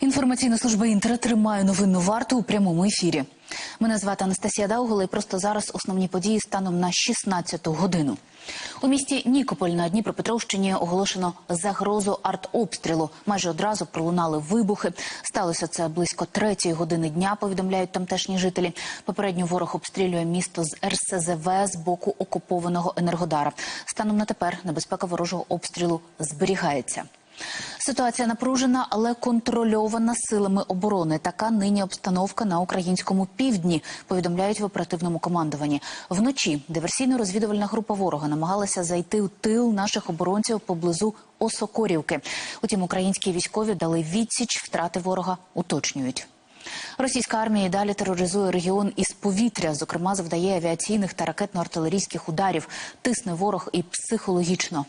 Інформаційна служба Інтер тримає новинну варту у прямому ефірі. Мене звати Анастасія Даугла і просто зараз основні події станом на 16-ту годину. У місті Нікополь на Дніпропетровщині оголошено загрозу артобстрілу. Майже одразу пролунали вибухи. Сталося це близько третьої години дня. Повідомляють тамтешні жителі. Попередньо ворог обстрілює місто з РСЗВ з боку окупованого енергодара. Станом на тепер небезпека ворожого обстрілу зберігається. Ситуація напружена, але контрольована силами оборони. Така нині обстановка на українському півдні. Повідомляють в оперативному командуванні. Вночі диверсійно-розвідувальна група ворога намагалася зайти у тил наших оборонців поблизу Осокорівки. Утім, українські військові дали відсіч. Втрати ворога уточнюють. Російська армія і далі тероризує регіон із повітря. Зокрема, завдає авіаційних та ракетно-артилерійських ударів. Тисне ворог і психологічно.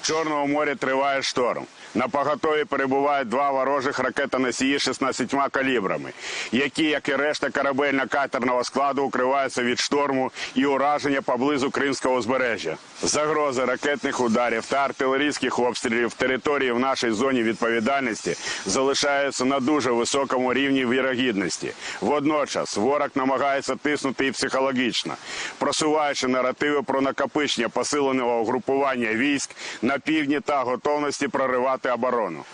В Чорному морі триває шторм. На поготові перебувають два ворожих ракетоносії з 16 калібрами, які, як і решта корабельно-катерного складу, укриваються від шторму і ураження поблизу Кримського узбережжя. Загрози ракетних ударів та артилерійських обстрілів території в нашій зоні відповідальності залишаються на дуже високому рівні вірогідності. Водночас ворог намагається тиснути і психологічно, просуваючи наративи про накопичення посиленого угрупування військ на півдні та готовності проривати оборону.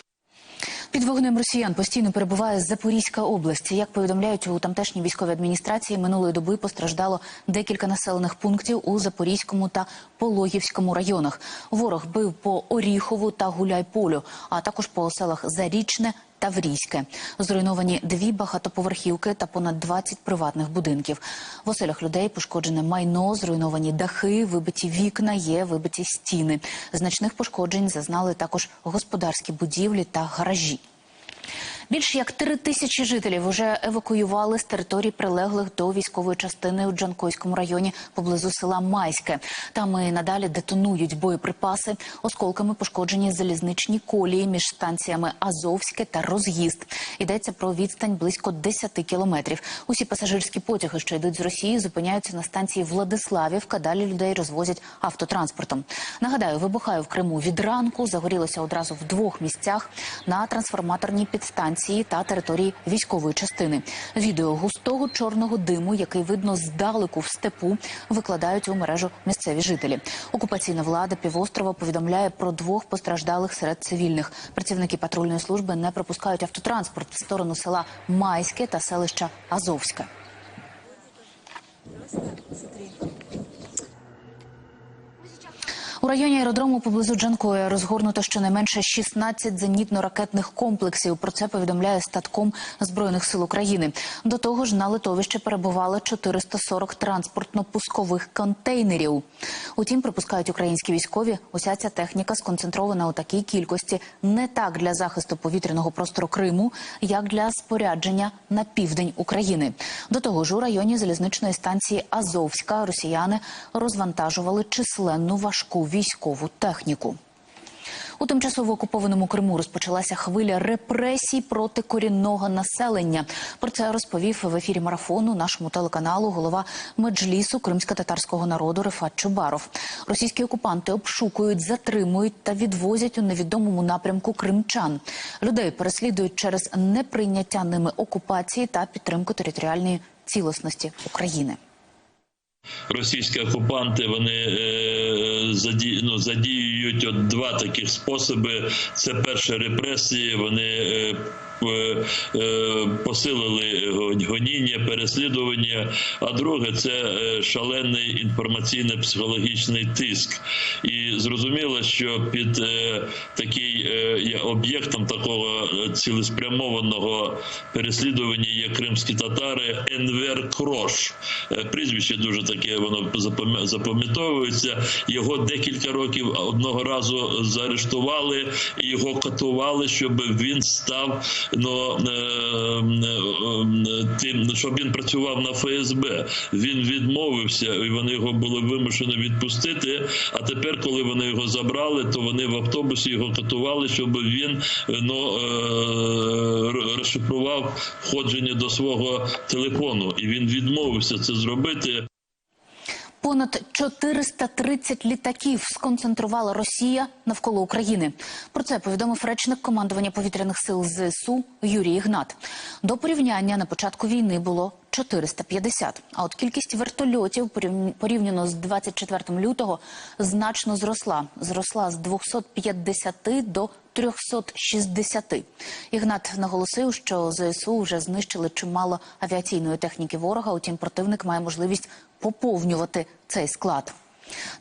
Під вогнем росіян постійно перебуває Запорізька область. Як повідомляють у тамтешній військовій адміністрації, минулої доби постраждало декілька населених пунктів у Запорізькому та Пологівському районах. Ворог бив по Оріхову та Гуляйполю, а також по селах Зарічне. Таврійське зруйновані дві багатоповерхівки та понад 20 приватних будинків. В оселях людей пошкоджене майно, зруйновані дахи, вибиті вікна, є вибиті стіни. Значних пошкоджень зазнали також господарські будівлі та гаражі. Більш як три тисячі жителів вже евакуювали з територій прилеглих до військової частини у Джанкойському районі поблизу села Майське. Там і надалі детонують боєприпаси. Осколками пошкоджені залізничні колії між станціями Азовське та Роз'їзд. Йдеться про відстань близько 10 кілометрів. Усі пасажирські потяги, що йдуть з Росії, зупиняються на станції Владиславівка. Далі людей розвозять автотранспортом. Нагадаю, вибухає в Криму від ранку. Загорілося одразу в двох місцях на трансформаторній підстанції та території військової частини. Відео густого чорного диму, який видно здалеку в степу, викладають у мережу місцеві жителі. Окупаційна влада півострова повідомляє про двох постраждалих серед цивільних. Працівники патрульної служби не пропускають автотранспорт в сторону села Майське та селища Азовське. У районі аеродрому поблизу Джанкоя розгорнуто щонайменше 16 зенітно-ракетних комплексів. Про це повідомляє статком збройних сил України. До того ж, на литовище перебувало 440 транспортно-пускових контейнерів. Утім, припускають українські військові, уся ця техніка сконцентрована у такій кількості не так для захисту повітряного простору Криму, як для спорядження на південь України. До того ж, у районі залізничної станції Азовська росіяни розвантажували численну важку військову техніку. У тимчасово окупованому Криму розпочалася хвиля репресій проти корінного населення. Про це розповів в ефірі марафону нашому телеканалу голова меджлісу кримсько-татарського народу Рефат Чубаров. Російські окупанти обшукують, затримують та відвозять у невідомому напрямку кримчан. Людей переслідують через неприйняття ними окупації та підтримку територіальної цілісності України. Російські окупанти вони е, ну, задіюють от два таких способи. Це перше репресії. Вони е, посилили гоніння, переслідування. А друге це е, шалений інформаційно-психологічний тиск. І зрозуміло, що під е, такий е, об'єктом такого цілеспрямованого переслідування є кримські татари Енвер Крош. Е, Прізвище дуже таке воно запам'я- запам'ятовується. Його декілька років одного разу заарештували і його катували, щоб він став ну, е, е, тим, щоб він працював на ФСБ. Він відмовився, і вони його були вимушені відпустити. А тепер, коли вони його забрали, то вони в автобусі його катували, щоб він е, ну, е, розшифрував входження до свого телефону, і він відмовився це зробити. Понад 430 літаків сконцентрувала Росія навколо України. Про це повідомив речник командування повітряних сил ЗСУ Юрій Ігнат. До порівняння на початку війни було 450. А от кількість вертольотів порівня- порівняно з 24 лютого значно зросла. Зросла з 250 до 360. Ігнат наголосив, що ЗСУ вже знищили чимало авіаційної техніки ворога. Утім, противник має можливість поповнювати цей склад.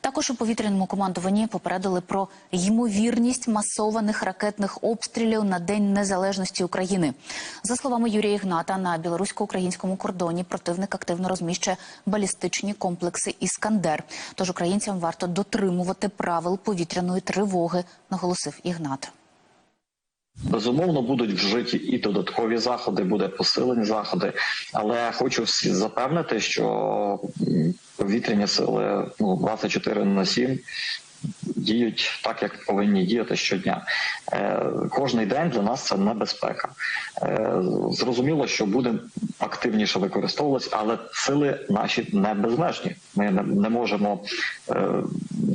Також у повітряному командуванні попередили про ймовірність масованих ракетних обстрілів на День Незалежності України. За словами Юрія Ігната, на білорусько-українському кордоні противник активно розміщує балістичні комплекси Іскандер. Тож українцям варто дотримувати правил повітряної тривоги, наголосив Ігнат. Безумовно, будуть вжиті і додаткові заходи, буде посилені заходи. Але хочу всі запевнити, що повітряні сили ну 24 на 7 діють так, як повинні діяти щодня. Е, кожний день для нас це небезпека. Е, зрозуміло, що буде активніше використовуватись, але сили наші не безмежні. Ми не, не можемо е,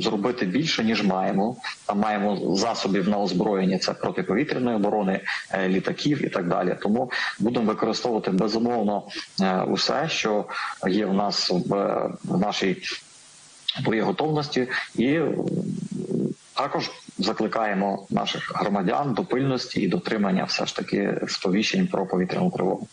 зробити більше ніж маємо. Там маємо засобів на озброєння це протиповітряної оборони, е, літаків і так далі. Тому будемо використовувати безумовно е, усе, що є в нас в, в нашій боєготовності, і е, також закликаємо наших громадян до пильності і дотримання все ж таки сповіщень про повітряну тривогу.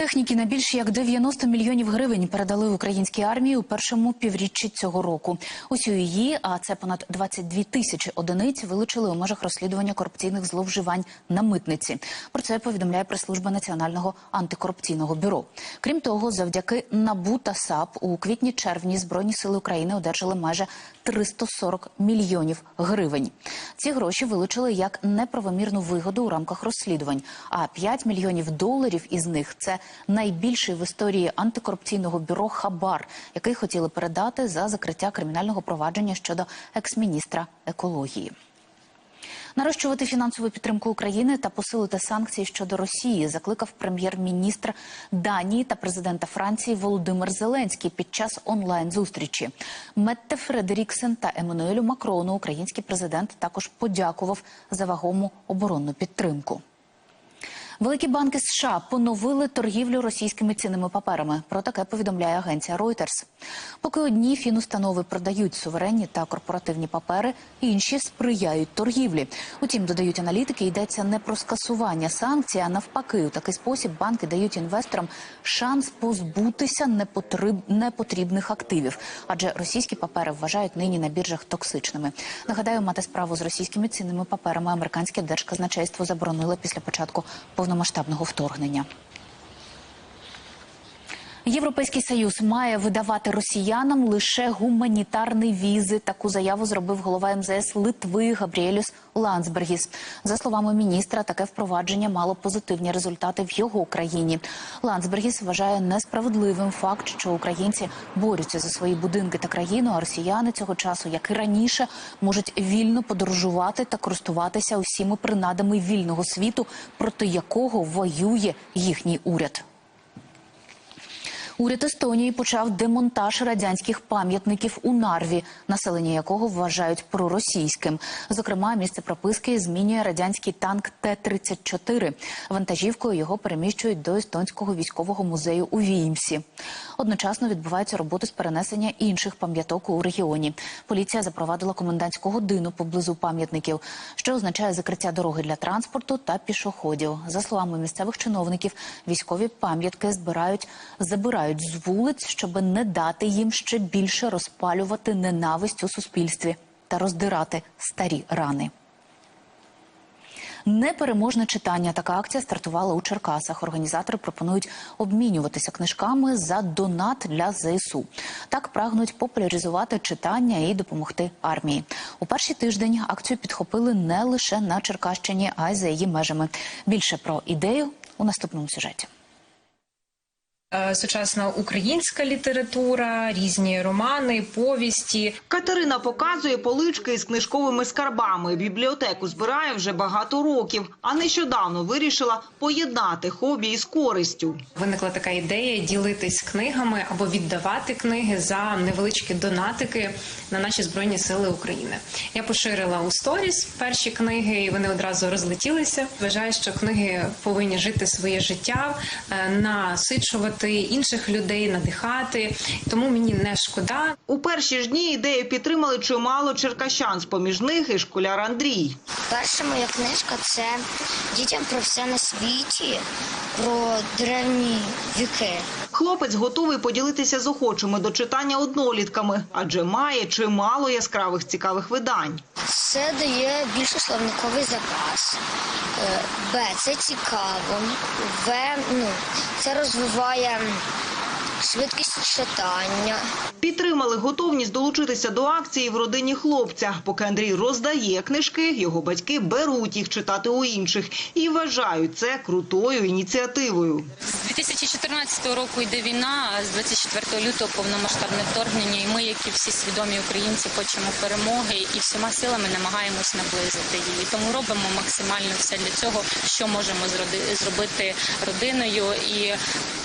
Техніки на більше як 90 мільйонів гривень передали українській армії у першому півріччі цього року. Усю її, а це понад 22 тисячі одиниць, вилучили у межах розслідування корупційних зловживань на митниці. Про це повідомляє прес-служба Національного антикорупційного бюро. Крім того, завдяки НАБУ та САП у квітні-червні збройні сили України одержали майже 340 мільйонів гривень. Ці гроші вилучили як неправомірну вигоду у рамках розслідувань. А 5 мільйонів доларів із них це найбільший в історії антикорупційного бюро Хабар, який хотіли передати за закриття кримінального провадження щодо екс-міністра екології. Нарощувати фінансову підтримку України та посилити санкції щодо Росії закликав прем'єр-міністр Данії та президента Франції Володимир Зеленський під час онлайн-зустрічі. Метте Фредеріксен та Еммануелю Макрону український президент також подякував за вагому оборонну підтримку. Великі банки США поновили торгівлю російськими цінними паперами. Про таке повідомляє агенція Reuters. Поки одні фінустанови продають суверенні та корпоративні папери, інші сприяють торгівлі. Утім, додають аналітики, йдеться не про скасування санкцій, а навпаки, у такий спосіб банки дають інвесторам шанс позбутися непотріб... непотрібних активів, адже російські папери вважають нині на біржах токсичними. Нагадаю, мати справу з російськими цінними паперами американське держказначейство заборонило після початку повномасштабного вторгнення. Європейський союз має видавати росіянам лише гуманітарні візи. Таку заяву зробив голова МЗС Литви Габріелюс Ландсбергіс. За словами міністра, таке впровадження мало позитивні результати в його країні. Ландсбергіс вважає несправедливим факт, що українці борються за свої будинки та країну, а росіяни цього часу, як і раніше, можуть вільно подорожувати та користуватися усіми принадами вільного світу, проти якого воює їхній уряд. Уряд Естонії почав демонтаж радянських пам'ятників у Нарві, населення якого вважають проросійським. Зокрема, місце прописки змінює радянський танк Т-34. Вантажівкою його переміщують до естонського військового музею у Віїмсі. Одночасно відбуваються роботи з перенесення інших пам'яток у регіоні. Поліція запровадила комендантську годину поблизу пам'ятників, що означає закриття дороги для транспорту та пішоходів. За словами місцевих чиновників, військові пам'ятки збирають забирають з вулиць, щоб не дати їм ще більше розпалювати ненависть у суспільстві та роздирати старі рани. Непереможне читання. Така акція стартувала у Черкасах. Організатори пропонують обмінюватися книжками за донат для ЗСУ. Так прагнуть популяризувати читання і допомогти армії. У перший тиждень акцію підхопили не лише на Черкащині, а й за її межами. Більше про ідею у наступному сюжеті. Е, Сучасна українська література, різні романи, повісті. Катерина показує полички із книжковими скарбами. Бібліотеку збирає вже багато років, а нещодавно вирішила поєднати хобі із користю. Виникла така ідея ділитись книгами або віддавати книги за невеличкі донатики на наші збройні сили України. Я поширила у сторіс перші книги, і вони одразу розлетілися. Вважаю, що книги повинні жити своє життя, е, насичувати інших людей, надихати. Тому мені не шкода. У перші ж дні ідею підтримали чимало черкащан, з поміж них і школяр Андрій. Перша моя книжка це дітям про все на світі, про древні віки. Хлопець готовий поділитися з охочими до читання однолітками, адже має чимало яскравих цікавих видань. Це дає більше словниковий запас. Е, Б. Це цікаво. В. Ну, це розвиває швидкість читання. Підтримали готовність долучитися до акції в родині хлопця. Поки Андрій роздає книжки, його батьки беруть їх читати у інших і вважають це крутою ініціативою. З 2014 року йде війна, а з 24 лютого повномасштабне вторгнення. І ми, як і всі свідомі українці, хочемо перемоги і всіма силами намагаємось наблизити її. Тому робимо максимально все для цього, що можемо зроди- зробити родиною. І,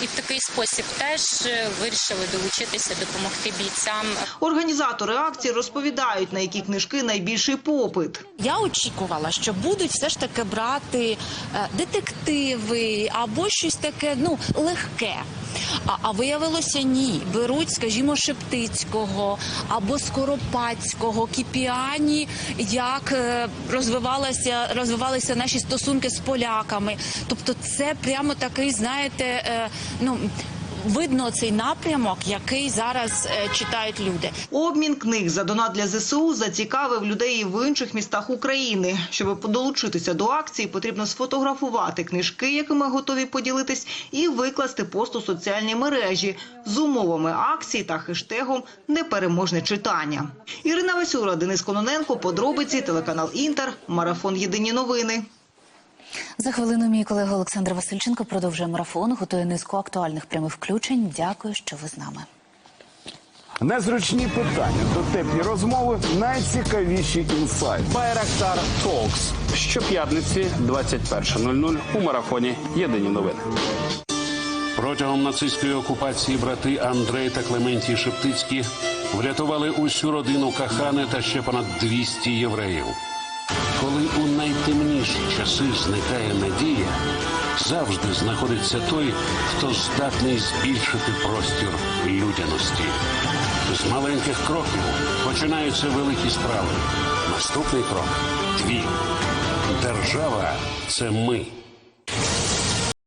і в такий спосіб теж е, вирішили долучитися, допомогти бійцям. Організатори акції розповідають, на які книжки найбільший попит. Я очікувала, що будуть все ж таки брати е, детективи або щось таке ну легке. А, а виявилося ні. Беруть, скажімо, Шептицького або Скоропадського, Кіпіані, як е, розвивалися, розвивалися наші стосунки з поляками. Тобто, це прямо такий, знаєте, е, ну. Видно цей напрямок, який зараз е, читають люди. Обмін книг за донат для ЗСУ зацікавив людей і в інших містах України. Щоб долучитися до акції, потрібно сфотографувати книжки, якими готові поділитись, і викласти пост у соціальні мережі з умовами акції та хештегом Непереможне читання. Ірина Васюра, Денис Кононенко, подробиці, телеканал Інтер, марафон Єдині новини. За хвилину мій колега Олександр Васильченко продовжує марафон, готує низку актуальних прямих включень. Дякую, що ви з нами. Незручні питання, дотепні розмови, найцікавіші інсайти. Байрактар Токс щоп'ятниці 21.00 у марафоні Єдині новини. Протягом нацистської окупації брати Андрей та Клементій Шептицькі врятували усю родину Кахани та ще понад 200 євреїв. Коли у найтемніші часи зникає надія, завжди знаходиться той, хто здатний збільшити простір людяності. З маленьких кроків починаються великі справи. Наступний крок твій. Держава це ми.